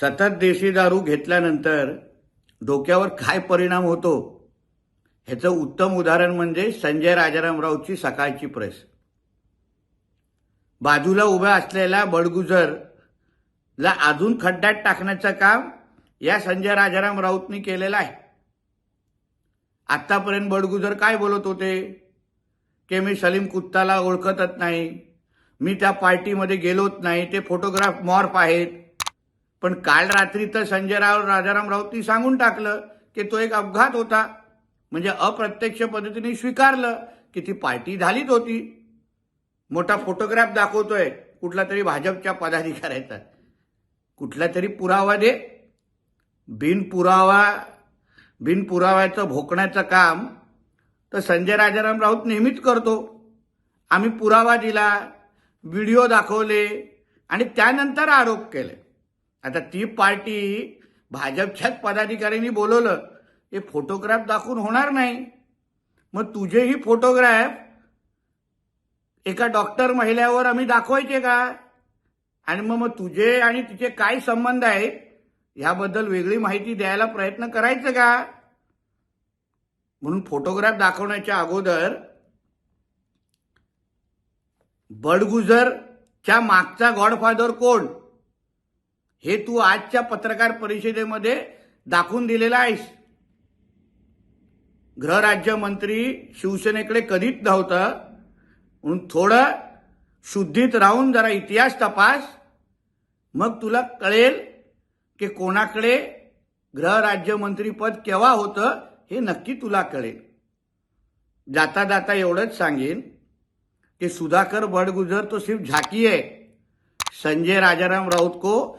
सतत देशी दारू घेतल्यानंतर डोक्यावर काय परिणाम होतो? ह्याचं उत्तम उदाहरण म्हणजे संजय राजाराम राऊतची सकाळची प्रेस. बाजूला उभ्या असलेल्या बडगुजरला अजून खड्ड्यात टाकण्याचं काम या संजय राजाराम राऊतनी केलेलं आहे. आत्तापर्यंत बडगुजर काय बोलत होते? की मी सलीम कुत्ताला ओळखतच नाही. मी त्या पार्टीमध्ये गेलोच नाही. ते फोटोग्राफ मॉर्फ आहेत. पण काल रात्री तर संजय राव राजाराम राऊतनी सांगून टाकलं की तो एक अपघात होता. म्हणजे अप्रत्यक्ष पद्धतीने स्वीकारलं की ती पार्टी झालीच होती. मोठा फोटोग्राफ दाखवतोय. कुठला तरी भाजपच्या पदाधिकाऱ्याचा. कुठला तरी पुरावा दे. बिनपुरावा बिनपुराव्याचं भोकण्याचं काम तर संजय राजाराम राऊत नेहमीच करतो. आम्ही पुरावा दिला व्हिडिओ दाखवले आणि त्यानंतर आरोप केले. आता ती पार्टी भाजपच्याच पदाधिकाऱ्यांनी बोलवलं. हे फोटोग्राफ दाखवून होणार नाही. मग तुझेही फोटोग्राफ एका डॉक्टर महिल्यावर आम्ही दाखवायचे का? आणि मग मग तुझे आणि तिचे काय संबंध आहेत? ह्याबद्दल वेगळी माहिती द्यायला प्रयत्न करायचं का? म्हणून फोटोग्राफ दाखवण्याच्या अगोदर बडगुजरच्या मागचा गॉडफादर कोण? हे तू आजच्या पत्रकार परिषदेमध्ये दाखवून दिलेला आहेस. गृहराज्यमंत्री शिवसेनेकडे कधीच नव्हतं म्हणून थोडं शुद्धीत राहून जरा इतिहास तपास. मग तुला कळेल की कोणाकडे गृहराज्यमंत्रीपद केव्हा होतं हे नक्की तुला कळेल. जाता जाता एवढंच सांगेन की सुधाकर बड़गुजर तो सिर्फ झाकी आहे. संजय राजाराम राऊत को